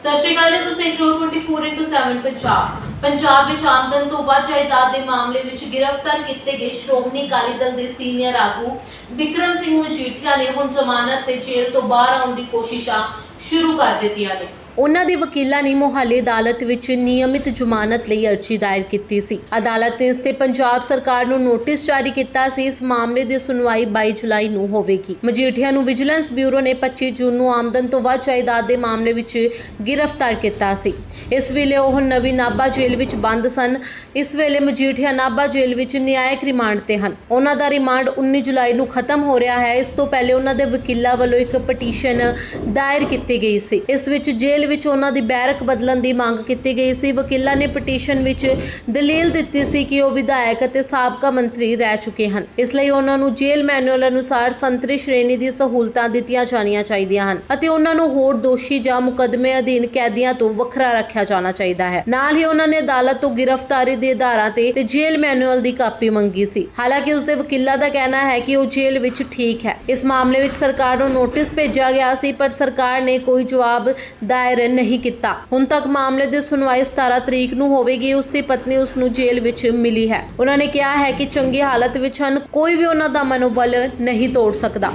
ਸਤਿ ਸ਼੍ਰੀ ਅਕਾਲ ਜੀ, ਤੁਸੀਂ ਦੇਖ ਰਹੇ ਹੋ 24/7 ਪੰਜਾਬ। ਪੰਜਾਬ ਵਿੱਚ ਆਮਦਨ ਤੋਂ ਵੱਧ ਜਾਇਦਾਦ ਦੇ ਮਾਮਲੇ ਵਿੱਚ ਗ੍ਰਿਫਤਾਰ ਕੀਤੇ ਗਏ ਸ਼੍ਰੋਮਣੀ ਅਕਾਲੀ ਦਲ ਦੇ ਸੀਨੀਅਰ ਆਗੂ ਵਿਕਰਮ ਸਿੰਘ ਮਜੀਠੀਆ ਨੇ ਹੁਣ ਜ਼ਮਾਨਤ ਤੇ ਜੇਲ੍ਹ ਤੋਂ ਬਾਹਰ ਆਉਣ ਦੀ ਕੋਸ਼ਿਸ਼ਾਂ ਸ਼ੁਰੂ ਕਰ ਦਿੱਤੀਆਂ ਨੇ। ਉਹਨਾਂ ਦੇ ਵਕੀਲਾਂ ਨੇ ਮੁਹਾਲੀ ਅਦਾਲਤ ਵਿੱਚ ਨਿਯਮਿਤ ਜ਼ਮਾਨਤ ਲਈ ਅਰਜ਼ੀ ਦਾਇਰ ਕੀਤੀ ਸੀ। ਅਦਾਲਤ ਨੇ ਇਸ ਤੇ ਪੰਜਾਬ ਸਰਕਾਰ ਨੂੰ ਨੋਟਿਸ ਜਾਰੀ ਕੀਤਾ ਸੀ। ਇਸ ਮਾਮਲੇ ਦੀ ਸੁਣਵਾਈ 22 ਜੁਲਾਈ ਨੂੰ ਹੋਵੇਗੀ। ਮਜੀਠੀਆ ਨੂੰ ਵਿਜੀਲੈਂਸ ਬਿਊਰੋ ਨੇ 25 ਜੂਨ ਨੂੰ ਆਮਦਨ ਤੋਂ ਵੱਧ ਜਾਇਦਾਦ ਦੇ ਮਾਮਲੇ ਵਿੱਚ ਗ੍ਰਿਫਤਾਰ ਕੀਤਾ ਸੀ। ਇਸ ਵੇਲੇ ਉਹ ਨਵੀਂ ਨਾਭਾ ਜੇਲ੍ਹ ਵਿੱਚ ਬੰਦ ਸਨ। ਇਸ ਵੇਲੇ ਮਜੀਠੀਆ ਨਾਭਾ ਜੇਲ੍ਹ ਵਿੱਚ ਨਿਆਇਕ ਰਿਮਾਂਡ ਤੇ ਹਨ। ਉਹਨਾਂ ਦਾ ਰਿਮਾਂਡ 19 ਜੁਲਾਈ ਨੂੰ ਖਤਮ ਹੋ ਰਿਹਾ ਹੈ। ਇਸ ਤੋਂ ਪਹਿਲੇ ਉਹਨਾਂ ਦੇ ਵਕੀਲਾਂ ਵੱਲੋਂ ਇੱਕ ਪਟੀਸ਼ਨ ਦਾਇਰ ਕੀਤੀ ਗਈ ਸੀ। ਇਸ ਵਿੱਚ ਜੇਲ੍ਹ ਵਿੱਚ ਉਹਨਾਂ ਦੀ ਬੈਰਕ ਬਦਲਣ ਦੀ ਮੰਗ ਕੀਤੀ ਗਈ ਸੀ। ਵਕੀਲਾਂ ਨੇ ਪਟੀਸ਼ਨ ਵਿੱਚ ਦਲੀਲ ਦਿੱਤੀ ਸੀ ਕਿ ਉਹ ਵਿਧਾਇਕ ਅਤੇ ਸਾਬਕਾ ਮੰਤਰੀ ਰਹਿ ਚੁੱਕੇ ਹਨ। ਇਸ ਲਈ ਉਹਨਾਂ ਨੂੰ ਜੇਲ੍ਹ ਮੈਨੂਅਲ ਅਨੁਸਾਰ ਸੰਤਰੀ ਸ਼੍ਰੇਣੀ ਦੀ ਸਹੂਲਤਾਂ ਦਿੱਤੀਆਂ ਜਾਣੀਆਂ ਚਾਹੀਦੀਆਂ ਹਨ ਅਤੇ ਉਹਨਾਂ ਨੂੰ ਹੋਰ ਦੋਸ਼ੀ ਜਾਂ ਮੁਕੱਦਮੇ ਅਧੀਨ ਕੈਦੀਆਂ ਤੋਂ ਵੱਖਰਾ ਰੱਖਿਆ ਜਾਣਾ ਚਾਹੀਦਾ ਹੈ। ਨਾਲ ਹੀ ਉਹਨਾਂ ਨੇ ਅਦਾਲਤ ਤੋਂ ਗ੍ਰਿਫਤਾਰੀ ਦੇ ਆਧਾਰਾਂ ਤੇ ਤੇ ਜੇਲ੍ਹ ਮੈਨੂਅਲ ਦੀ ਕਾਪੀ ਮੰਗੀ ਸੀ। ਹਾਲਾਂਕਿ ਉਸਦੇ ਵਕੀਲਾਂ ਦਾ ਕਹਿਣਾ ਹੈ ਕਿ ਉਹ ਜੇਲ੍ਹ ਵਿੱਚ ਠੀਕ ਹੈ। ਇਸ ਮਾਮਲੇ ਵਿੱਚ ਸਰਕਾਰ ਨੂੰ ਨੋਟਿਸ ਭੇਜਿਆ ਗਿਆ ਸੀ, ਪਰ ਸਰਕਾਰ ਨੇ ਕੋਈ ਜਵਾਬ ਦਾਇਰ ਨਹੀਂ ਕੀਤਾ। ਹੁਣ ਤੱਕ ਮਾਮਲੇ ਦੀ ਸੁਣਵਾਈ 17 ਤਰੀਕ ਨੂੰ ਹੋਵੇਗੀ, ਉਸ ਦੀ ਪਤਨੀ ਉਸ ਨੂੰ ਜੇਲ੍ਹ ਵਿੱਚ ਮਿਲੀ ਹੈ। ਉਹਨਾਂ ਨੇ ਕਿਹਾ ਹੈ ਕਿ ਚੰਗੀ ਹਾਲਤ ਵਿੱਚ ਹਨ, ਕੋਈ ਵੀ ਉਹਨਾਂ ਦਾ ਮਨੋਬਲ ਨਹੀਂ ਤੋੜ ਸਕਦਾ।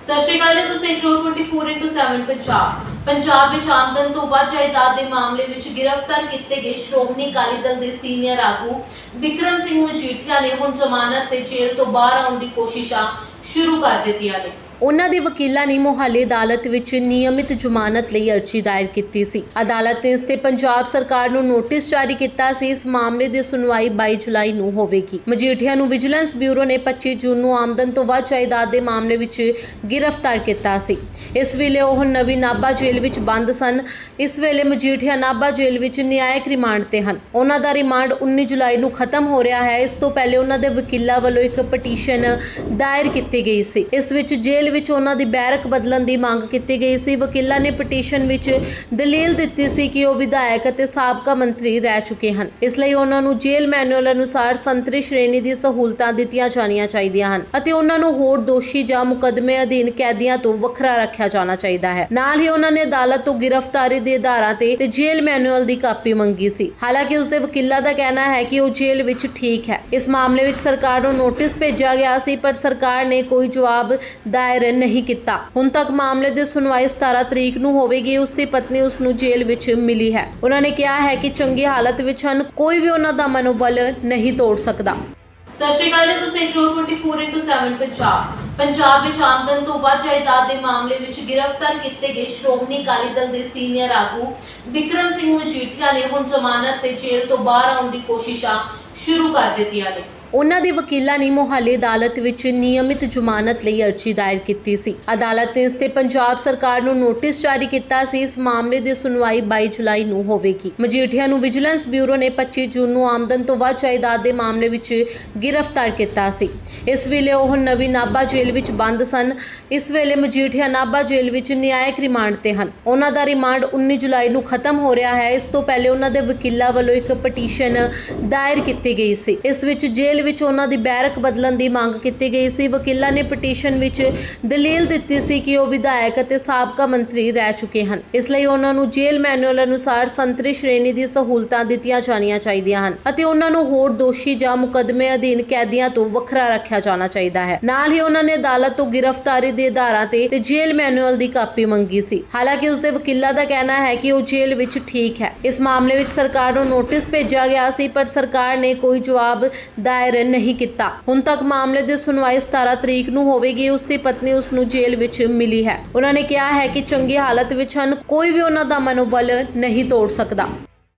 ਸਤਿ ਸ਼੍ਰੀ ਅਕਾਲ ਜੀ, ਤੁਸੀਂ ਦੇਖ 24/7 ਪੰਜਾਬ। ਪੰਜਾਬ ਵਿੱਚ ਆਮਦਨ ਤੋਂ ਵੱਧ ਜਾਇਦਾਦ ਦੇ ਮਾਮਲੇ ਵਿੱਚ ਗ੍ਰਿਫਤਾਰ ਕੀਤੇ ਗਏ ਸ਼੍ਰੋਮਣੀ ਅਕਾਲੀ ਦਲ ਦੇ ਸੀਨੀਅਰ ਆਗੂ ਵਿਕਰਮ ਸਿੰਘ ਮਜੀਠੀਆ ਨੇ ਹੁਣ ਜ਼ਮਾਨਤ ਤੇ ਜੇਲ੍ਹ ਤੋਂ ਬਾਹਰ ਆਉਣ ਦੀ ਕੋਸ਼ਿਸ਼ਾਂ ਸ਼ੁਰੂ ਕਰ ਦਿੱਤੀਆਂ ਨੇ। ਉਹਨਾਂ ਦੇ ਵਕੀਲਾਂ ਨੇ ਮੁਹਾਲੀ ਅਦਾਲਤ ਵਿੱਚ ਨਿਯਮਿਤ ਜ਼ਮਾਨਤ ਲਈ ਅਰਜ਼ੀ ਦਾਇਰ ਕੀਤੀ ਸੀ। ਅਦਾਲਤ ਨੇ ਇਸ ਤੇ ਪੰਜਾਬ ਸਰਕਾਰ ਨੂੰ ਨੋਟਿਸ ਜਾਰੀ ਕੀਤਾ ਸੀ। ਇਸ ਮਾਮਲੇ ਦੀ ਸੁਣਵਾਈ 22 ਜੁਲਾਈ ਨੂੰ ਹੋਵੇਗੀ। ਮਜੀਠੀਆ ਨੂੰ ਵਿਜੀਲੈਂਸ ਬਿਊਰੋ ਨੇ 25 ਜੂਨ ਨੂੰ ਆਮਦਨ ਤੋਂ ਵੱਧ ਜਾਇਦਾਦ ਦੇ ਮਾਮਲੇ ਵਿੱਚ ਗ੍ਰਿਫਤਾਰ ਕੀਤਾ ਸੀ। ਇਸ ਵੇਲੇ ਉਹ ਨਵੀਂ ਨਾਭਾ ਜੇਲ੍ਹ ਵਿੱਚ ਬੰਦ ਸਨ। ਇਸ ਵੇਲੇ ਮਜੀਠੀਆ ਨਾਭਾ ਜੇਲ੍ਹ ਵਿੱਚ ਨਿਆਇਕ ਰਿਮਾਂਡ ਤੇ ਹਨ। ਉਹਨਾਂ ਦਾ ਰਿਮਾਂਡ 19 ਜੁਲਾਈ ਨੂੰ ਖਤਮ ਹੋ ਰਿਹਾ ਹੈ। ਇਸ ਤੋਂ ਪਹਿਲੇ ਉਹਨਾਂ ਦੇ ਵਕੀਲਾਂ ਵੱਲੋਂ ਇੱਕ ਪਟੀਸ਼ਨ ਦਾਇਰ ਕੀਤੀ ਗਈ ਸੀ। ਇਸ ਵਿੱਚ ਜੇਲ੍ਹ ਵਿੱਚ ਉਹਨਾਂ ਦੀ ਬੈਰਕ ਬਦਲਣ ਦੀ ਮੰਗ ਕੀਤੀ ਗਈ ਸੀ। ਵਕੀਲਾਂ ਨੇ ਪਟੀਸ਼ਨ ਵਿੱਚ ਦਲੀਲ ਦਿੱਤੀ ਸੀ ਕਿ ਉਹ ਵਿਧਾਇਕ ਅਤੇ ਸਾਬਕਾ ਮੰਤਰੀ ਰਹਿ ਚੁੱਕੇ ਹਨ। ਇਸ ਲਈ ਉਹਨਾਂ ਨੂੰ ਜੇਲ੍ਹ ਮੈਨੂਅਲ ਅਨੁਸਾਰ ਸੰਤਰੀ ਸ਼੍ਰੇਣੀ ਦੀ ਸਹੂਲਤਾਂ ਦਿੱਤੀਆਂ ਜਾਣੀਆਂ ਚਾਹੀਦੀਆਂ ਹਨ ਅਤੇ ਉਹਨਾਂ ਨੂੰ ਹੋਰ ਦੋਸ਼ੀ ਜਾਂ ਮੁਕੱਦਮੇ ਅਧੀਨ ਕੈਦੀਆਂ ਤੋਂ ਵੱਖਰਾ ਰੱਖਿਆ ਜਾਣਾ ਚਾਹੀਦਾ ਹੈ। ਨਾਲ ਹੀ ਉਹਨਾਂ ਨੇ ਅਦਾਲਤ ਤੋਂ ਗ੍ਰਿਫਤਾਰੀ ਦੇ ਆਧਾਰਾਂ ਤੇ ਤੇ ਜੇਲ੍ਹ ਮੈਨੂਅਲ ਦੀ ਕਾਪੀ ਮੰਗੀ ਸੀ। ਹਾਲਾਂਕਿ ਉਸਦੇ ਵਕੀਲਾਂ ਦਾ ਕਹਿਣਾ ਹੈ ਕਿ ਉਹ ਜੇਲ੍ਹ ਵਿੱਚ ਠੀਕ ਹੈ। ਇਸ ਮਾਮਲੇ ਵਿੱਚ ਸਰਕਾਰ ਨੂੰ ਨੋਟਿਸ ਭੇਜਿਆ ਗਿਆ ਸੀ, ਪਰ ਸਰਕਾਰ ਨੇ ਕੋਈ ਜਵਾਬ ਦਾਇਰ ਨਹੀਂ ਕੀਤਾ। ਹੁਣ ਤੱਕ ਮਾਮਲੇ ਦੀ ਸੁਣਵਾਈ 17 ਤਰੀਕ ਨੂੰ ਹੋਵੇਗੀ, ਉਸ ਦੀ ਪਤਨੀ ਉਸ ਨੂੰ ਜੇਲ੍ਹ ਵਿੱਚ ਮਿਲੀ ਹੈ। ਉਹਨਾਂ ਨੇ ਕਿਹਾ ਹੈ ਕਿ ਚੰਗੀ ਹਾਲਤ ਵਿੱਚ ਹਨ, ਕੋਈ ਵੀ ਉਹਨਾਂ ਦਾ ਮਨੋਬਲ ਨਹੀਂ ਤੋੜ ਸਕਦਾ। ਸਤਿ ਸ਼੍ਰੀ ਅਕਾਲ ਤੁਸੀਂ ਦੇਖ ਰਹੇ ਹੋ 24/7 ਪੰਜਾਬ। ਪੰਜਾਬ ਵਿੱਚ ਆਮਦਨ ਤੋਂ ਵੱਧ ਜਾਇਦਾਦ ਦੇ ਮਾਮਲੇ ਵਿੱਚ ਗ੍ਰਿਫਤਾਰ ਕੀਤੇ ਗਏ ਸ਼੍ਰੋਮਣੀ ਅਕਾਲੀ ਦਲ ਦੇ ਸੀਨੀਅਰ ਆਗੂ ਵਿਕਰਮ ਸਿੰਘ ਮਜੀਠੀਆ ਨੇ ਹੁਣ ਜ਼ਮਾਨਤ ਤੇ ਜੇਲ੍ਹ ਤੋਂ ਬਾਹਰ ਆਉਣ ਦੀ ਕੋਸ਼ਿਸ਼ਾਂ ਸ਼ੁਰੂ ਕਰ ਦਿੱਤੀਆਂ ਨੇ। ਉਹਨਾਂ ਦੇ ਵਕੀਲਾਂ ਨੇ ਮੋਹਾਲੀ ਅਦਾਲਤ ਵਿੱਚ ਨਿਯਮਿਤ ਜ਼ਮਾਨਤ ਲਈ ਅਰਜ਼ੀ ਦਾਇਰ ਕੀਤੀ ਸੀ। ਅਦਾਲਤ ਨੇ ਇਸ ਤੇ ਪੰਜਾਬ ਸਰਕਾਰ ਨੂੰ ਨੋਟਿਸ ਜਾਰੀ ਕੀਤਾ ਸੀ। ਇਸ ਮਾਮਲੇ ਦੀ ਸੁਣਵਾਈ 22 ਜੁਲਾਈ ਨੂੰ ਹੋਵੇਗੀ। ਮਜੀਠੀਆ ਨੂੰ ਵਿਜੀਲੈਂਸ ਬਿਊਰੋ ਨੇ 25 ਜੂਨ ਨੂੰ ਆਮਦਨ ਤੋਂ ਵੱਧ ਜਾਇਦਾਦ ਦੇ ਮਾਮਲੇ ਵਿੱਚ ਗ੍ਰਿਫਤਾਰ ਕੀਤਾ ਸੀ। ਇਸ ਵੇਲੇ ਉਹ ਨਵੀਂ ਨਾਭਾ ਜੇਲ੍ਹ ਵਿੱਚ ਬੰਦ ਸਨ। ਇਸ ਵੇਲੇ ਮਜੀਠੀਆ ਨਾਭਾ ਜੇਲ੍ਹ ਵਿੱਚ ਨਿਆਇਕ ਰਿਮਾਂਡ ਤੇ ਹਨ। ਉਹਨਾਂ ਦਾ ਰਿਮਾਂਡ 19 ਜੁਲਾਈ ਨੂੰ ਖਤਮ ਹੋ ਰਿਹਾ ਹੈ। ਇਸ ਤੋਂ ਪਹਿਲੇ ਉਹਨਾਂ ਦੇ ਵਕੀਲਾਂ ਵੱਲੋਂ ਇੱਕ ਪਟੀਸ਼ਨ ਦਾਇਰ ਕੀਤੀ ਗਈ ਸੀ। ਇਸ ਵਿੱਚ ਜੇਲ੍ਹ ਵਿੱਚ ਉਹਨਾਂ ਦੀ ਬੈਰਕ ਬਦਲਣ ਦੀ ਮੰਗ ਕੀਤੀ ਗਈ ਸੀ। ਵਕੀਲਾਂ ਨੇ ਪਟੀਸ਼ਨ ਵਿੱਚ ਦਲੀਲ ਦਿੱਤੀ ਸੀ ਕਿ ਉਹ ਵਿਧਾਇਕ ਅਤੇ ਸਾਬਕਾ ਮੰਤਰੀ ਰਹਿ ਚੁੱਕੇ ਹਨ। ਇਸ ਲਈ ਉਹਨਾਂ ਨੂੰ ਜੇਲ੍ਹ ਮੈਨੂਅਲ ਅਨੁਸਾਰ ਸੰਤਰੀ ਸ਼੍ਰੇਣੀ ਦੀ ਸਹੂਲਤਾਂ ਦਿੱਤੀਆਂ ਜਾਣੀਆਂ ਚਾਹੀਦੀਆਂ ਹਨ ਅਤੇ ਉਹਨਾਂ ਨੂੰ ਹੋਰ ਦੋਸ਼ੀ ਜਾਂ ਮੁਕੱਦਮੇ ਅਧੀਨ ਕੈਦੀਆਂ ਤੋਂ ਵੱਖਰਾ ਰੱਖਿਆ ਜਾਣਾ ਚਾਹੀਦਾ ਹੈ। ਨਾਲ ਹੀ ਉਹਨਾਂ ਨੇ ਅਦਾਲਤ ਤੋਂ ਗ੍ਰਿਫਤਾਰੀ ਦੇ ਆਧਾਰਾਂ ਤੇ ਤੇ ਜੇਲ੍ਹ ਮੈਨੂਅਲ ਦੀ ਕਾਪੀ ਮੰਗੀ ਸੀ। ਹਾਲਾਂਕਿ ਉਸਦੇ ਵਕੀਲਾਂ ਦਾ ਕਹਿਣਾ ਹੈ ਕਿ ਉਹ ਜੇਲ੍ਹ ਵਿੱਚ ਠੀਕ ਹੈ। ਇਸ ਮਾਮਲੇ ਵਿੱਚ ਸਰਕਾਰ ਨੂੰ ਨੋਟਿਸ ਭੇਜਿਆ ਗਿਆ ਸੀ, ਪਰ ਸਰਕਾਰ ਨੇ ਕੋਈ ਜਵਾਬ ਦਾਇਰ ਨਹੀਂ ਕੀਤਾ। ਹੁਣ ਤੱਕ ਮਾਮਲੇ ਦੀ ਸੁਣਵਾਈ 17 ਤਰੀਕ ਨੂੰ ਹੋਵੇਗੀ, ਉਸ ਦੀ ਪਤਨੀ ਉਸ ਨੂੰ ਜੇਲ੍ਹ ਵਿੱਚ ਮਿਲੀ ਹੈ। ਉਹਨਾਂ ਨੇ ਕਿਹਾ ਹੈ ਕਿ ਚੰਗੀ ਹਾਲਤ ਵਿੱਚ ਹਨ, ਕੋਈ ਵੀ ਉਹਨਾਂ ਦਾ ਮਨੋਬਲ ਨਹੀਂ ਤੋੜ ਸਕਦਾ।